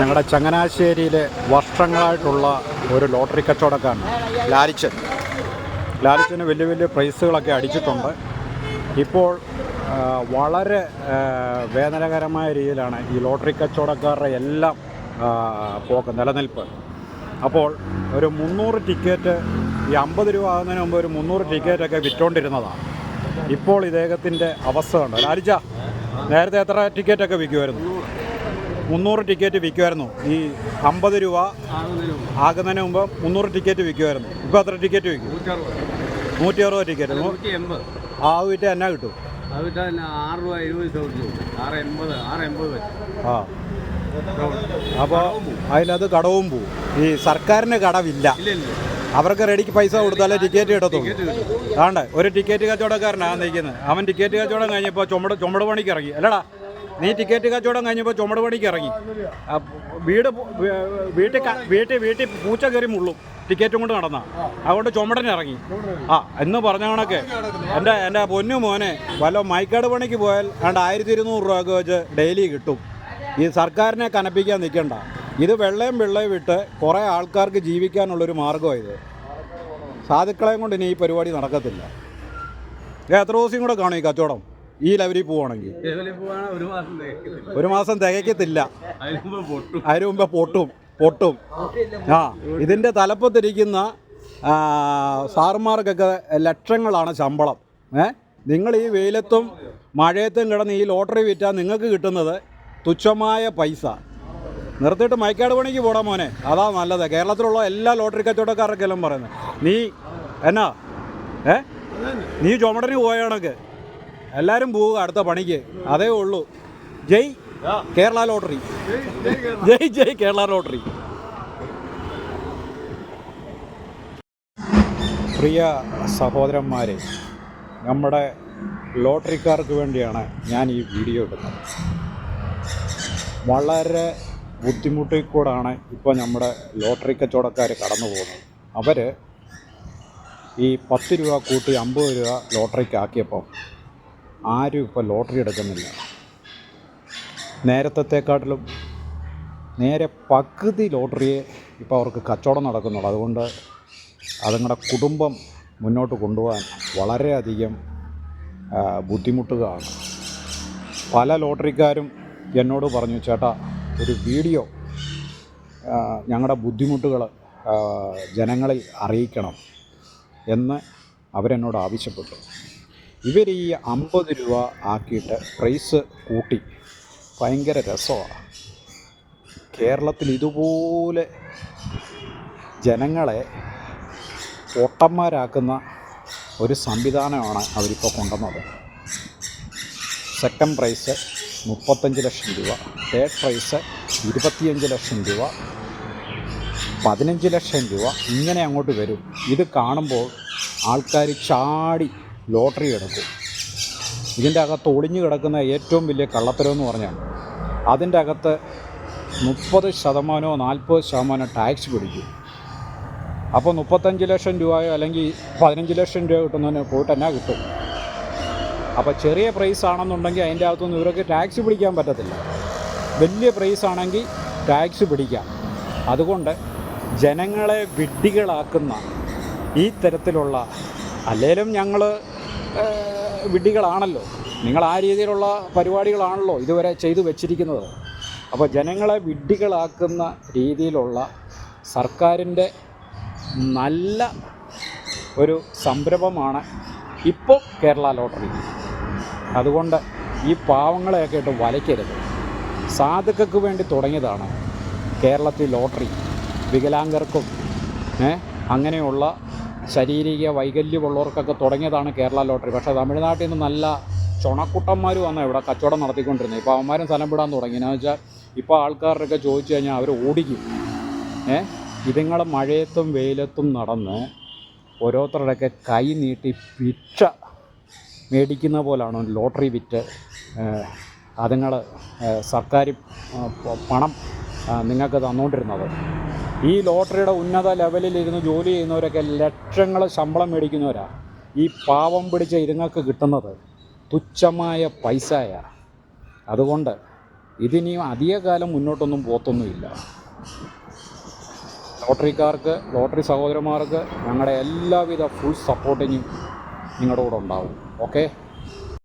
ഞങ്ങളുടെ ചങ്ങനാശ്ശേരിയിലെ വർഷങ്ങളായിട്ടുള്ള ഒരു ലോട്ടറി കച്ചവടക്കാണ് ലാലിച്ചൻ. ലാലിച്ചന് വലിയ വലിയ പ്രൈസുകളൊക്കെ അടിച്ചിട്ടുണ്ട്. ഇപ്പോൾ വളരെ വേദനകരമായ രീതിയിലാണ് ഈ ലോട്ടറി കച്ചവടക്കാരുടെ എല്ലാം പോക്ക് നിലനിൽപ്പ്. അപ്പോൾ ഒരു മുന്നൂറ് ടിക്കറ്റ് ഈ അമ്പത് രൂപ ആകുന്നതിന് മുമ്പ് ഒരു മുന്നൂറ് ടിക്കറ്റൊക്കെ വിറ്റോണ്ടിരുന്നതാണ് ഇപ്പോൾ ഇദ്ദേഹത്തിന്റെ അവസ്ഥ ഉണ്ട് ലാലിച്ച നേരത്തെ എത്ര ടിക്കറ്റൊക്കെ വിൽക്കുമായിരുന്നു മുന്നൂറ് ടിക്കറ്റ് വിൽക്കുമായിരുന്നു ഈ അമ്പത് രൂപ ആകുന്നതിന് മുമ്പ് മുന്നൂറ് ടിക്കറ്റ് വിൽക്കുമായിരുന്നു ഇപ്പോൾ എത്ര ടിക്കറ്റ് വിൽക്കും? നൂറ്റി അറുപത് ടിക്കറ്റ് ആ വിറ്റ് എന്നാ കിട്ടും? ആറ് രൂപ എഴുപത് ചോദിച്ചു ആറ് എൺപത് ആറ് എൺപത് വെച്ച് ആ. അപ്പോൾ അതിനകത്ത് കടവും പോവും. ഈ സർക്കാരിന് കടവില്ല. അവർക്ക് റെഡിക്ക് പൈസ കൊടുത്താലേ ടിക്കറ്റ് കിട്ടത്തുള്ളൂ. ആണ്ട് ഒരു ടിക്കറ്റ് കച്ചവടക്കാരനാണ് നിൽക്കുന്നത് അവൻ ടിക്കറ്റ് കച്ചവടം കഴിഞ്ഞപ്പോൾ ചുമട് ചുമട് പണിക്ക് ഇറങ്ങി. അല്ലടാ നീ ടിക്കറ്റ് കച്ചവടം കഴിഞ്ഞപ്പോൾ ചുമട് പണിക്ക് ഇറങ്ങി വീട് വീട്ടിൽ വീട്ടിൽ വീട്ടിൽ പൂച്ച കയറി മുള്ളും. ടിക്കറ്റും കൊണ്ട് നടന്ന. അതുകൊണ്ട് ചുമടന് ഇറങ്ങി. ആ എന്ന് പറഞ്ഞ കണക്ക്. എന്റെ എന്റെ പൊന്നു മോനെ വല്ല മൈക്കാട് പണിക്ക് പോയാൽ ഏതാണ്ട് ആയിരത്തി ഇരുന്നൂറ് രൂപ വെച്ച് ഡെയിലി കിട്ടും. ഈ സർക്കാരിനെ കനപ്പിക്കാൻ നിൽക്കണ്ട. ഇത് വെള്ളയും വെള്ളയും വിട്ട് കുറേ ആൾക്കാർക്ക് ജീവിക്കാനുള്ളൊരു മാർഗമാണ് ഇത് സാധുക്കളെയും കൊണ്ട് ഇനി ഈ പരിപാടി നടക്കത്തില്ല. എത്ര ദിവസം കൂടെ കാണും ഈ കച്ചവടം? ഈ ലെവലിൽ പോവാണെങ്കിൽ ഒരു മാസം തികയ്ക്കത്തില്ല. അതിന് മുമ്പ് പൊട്ടും. പൊട്ടും ആ ഇതിന്റെ തലപ്പത്തിരിക്കുന്ന സാറുമാർക്കൊക്കെ ലക്ഷങ്ങളാണ് ശമ്പളം. ഏ നിങ്ങൾ ഈ വെയിലത്തും മഴയത്തും കിടന്ന് ഈ ലോട്ടറി വിറ്റാൽ നിങ്ങൾക്ക് കിട്ടുന്നത് തുച്ഛമായ പൈസ. നിർത്തിയിട്ട് മൈക്കാട് പണിക്ക് പോടാ മോനെ. അതാ നല്ലത്. കേരളത്തിലുള്ള എല്ലാ ലോട്ടറി കച്ചവടക്കാരൊക്കെ എല്ലാം പറയുന്നത്. നീ എന്നാ? ഏ? നീ ചുമടന് പോയണക്ക് എല്ലാവരും പോവുക അടുത്ത പണിക്ക്. അതേ ഉള്ളൂ. ജയ് കേരള ലോട്ടറി. ജയ് ജയ് കേരള ലോട്ടറി. പ്രിയ സഹോദരന്മാരെ നമ്മുടെ ലോട്ടറിക്കാർക്ക് വേണ്ടിയാണ് ഞാൻ ഈ വീഡിയോ എടുത്തത് വളരെ ബുദ്ധിമുട്ടിൽ കൂടാണ് ഇപ്പോൾ നമ്മുടെ ലോട്ടറി കച്ചവടക്കാർ കടന്നു പോകുന്നത്. അവർ ഈ പത്ത് രൂപ കൂട്ടി അമ്പത് രൂപ ലോട്ടറിക്ക് ആക്കിയപ്പോൾ ആരും ഇപ്പോൾ ലോട്ടറി എടുക്കുന്നില്ല. നേരത്തെക്കാട്ടിലും നേരെ പകുതി ലോട്ടറിയെ ഇപ്പോൾ അവർക്ക് കച്ചവടം നടക്കുന്നുള്ളൂ. അതുകൊണ്ട് അതുങ്ങളുടെ കുടുംബം മുന്നോട്ട് കൊണ്ടുപോകാൻ വളരെയധികം ബുദ്ധിമുട്ടുകയാണ് പല ലോട്ടറിക്കാരും എന്നോട് പറഞ്ഞു ചേട്ടാ ഒരു വീഡിയോ ഞങ്ങളുടെ ബുദ്ധിമുട്ടുകൾ ജനങ്ങളിൽ അറിയിക്കണം എന്ന് അവരെന്നോട് ആവശ്യപ്പെട്ടു. ഇവർ ഈ അമ്പത് രൂപ ആക്കിയിട്ട് പ്രൈസ് കൂട്ടി. ഭയങ്കര രസമാണ് കേരളത്തിൽ ഇതുപോലെ ജനങ്ങളെ ഓട്ടന്മാരാക്കുന്ന ഒരു സംവിധാനമാണ് അവരിപ്പോൾ കൊണ്ടുവന്നത്. സെക്കൻഡ് പ്രൈസ് മുപ്പത്തഞ്ച് ലക്ഷം രൂപ തേർഡ് പ്രൈസ് ഇരുപത്തിയഞ്ച് ലക്ഷം രൂപ പതിനഞ്ച് ലക്ഷം രൂപ ഇങ്ങനെ അങ്ങോട്ട് വരും. ഇത് കാണുമ്പോൾ ആൾക്കാർ ചാടി ലോട്ടറി എടുക്കും ഇതിന്റെ അകത്ത് ഒളിഞ്ഞു കിടക്കുന്ന ഏറ്റവും വലിയ കള്ളത്തരം എന്ന് പറഞ്ഞാൽ അതിന്റെ അകത്ത് മുപ്പത് ശതമാനമോ നാൽപ്പത് ശതമാനമോ ടാക്സ് പിടിക്കും. അപ്പോൾ മുപ്പത്തഞ്ച് ലക്ഷം രൂപയോ അല്ലെങ്കിൽ പതിനഞ്ച് ലക്ഷം രൂപ കിട്ടുന്നതിന് പോയിട്ട് എന്നാ കിട്ടും. അപ്പോൾ ചെറിയ പ്രൈസ് ആണെന്നുണ്ടെങ്കിൽ അതിന്റെ അകത്തുനിന്ന് ഇവർക്ക് ടാക്സ് പിടിക്കാൻ പറ്റത്തില്ല. വലിയ പ്രൈസ് ആണെങ്കിൽ ടാക്സ് പിടിക്കാം. അതുകൊണ്ട് ജനങ്ങളെ വിഡ്ഢികളാക്കുന്ന ഈ തരത്തിലുള്ള അല്ലേലും ഞങ്ങൾ വിഡ്ഢികളാണല്ലോ. നിങ്ങൾ ആ രീതിയിലുള്ള പരിപാടികളാണല്ലോ ഇതുവരെ ചെയ്തു വെച്ചിരിക്കുന്നത്. അപ്പോൾ ജനങ്ങളെ വിഡ്ഢികളാക്കുന്ന രീതിയിലുള്ള സർക്കാരിന്റെ നല്ല ഒരു സംരംഭമാണ് ഇപ്പോൾ കേരള ലോട്ടറി. അതുകൊണ്ട് ഈ പാവങ്ങളെയൊക്കെ ഇട്ട് വലയ്ക്കരുത്. സാധുക്കൾക്ക് വേണ്ടി തുടങ്ങിയതാണ് കേരളത്തിൽ ലോട്ടറി വികലാംഗർക്കും അങ്ങനെയുള്ള ശാരീരിക വൈകല്യമുള്ളവർക്കൊക്കെ തുടങ്ങിയതാണ് കേരള ലോട്ടറി. പക്ഷേ തമിഴ്നാട്ടിൽ നിന്ന് നല്ല ചുണക്കുട്ടന്മാർ വന്ന ഇവിടെ കച്ചവടം നടത്തിക്കൊണ്ടിരുന്നത് ഇപ്പോൾ അവന്മാരും സ്ഥലം വിടാൻ തുടങ്ങി. എന്ന് വെച്ചാൽ ഇപ്പോൾ ആൾക്കാരുടെയൊക്കെ ചോദിച്ചു കഴിഞ്ഞാൽ അവർ ഓടിക്കും. ഏ? ഇതുങ്ങൾ മഴയത്തും വെയിലത്തും നടന്ന് ഓരോരുത്തരുടെയൊക്കെ കൈ നീട്ടി പിച്ച മേടിക്കുന്ന പോലാണ് ലോട്ടറി വിറ്റ് അതുങ്ങൾ സർക്കാർ പണം നിങ്ങൾക്ക് തന്നുകൊണ്ടിരുന്നത് ഈ ലോട്ടറിയുടെ ഉന്നത ലെവലിലിരുന്ന് ജോലി ചെയ്യുന്നവരൊക്കെ ലക്ഷങ്ങൾ ശമ്പളം മേടിക്കുന്നവരാണ് ഈ പാവം പിടിച്ച ഇതുങ്ങൾക്ക് കിട്ടുന്നത് തുച്ഛമായ പൈസയാണ് അതുകൊണ്ട് ഇതിനിയും അധിക കാലം മുന്നോട്ടൊന്നും പോത്തൊന്നുമില്ല. ലോട്ടറിക്കാർക്ക് ലോട്ടറി സഹോദരന്മാർക്ക് ഞങ്ങളുടെ എല്ലാവിധ ഫുൾ സപ്പോർട്ടിങ്ങും നിങ്ങളുടെ കൂടെ ഉണ്ടാവും. ഓക്കെ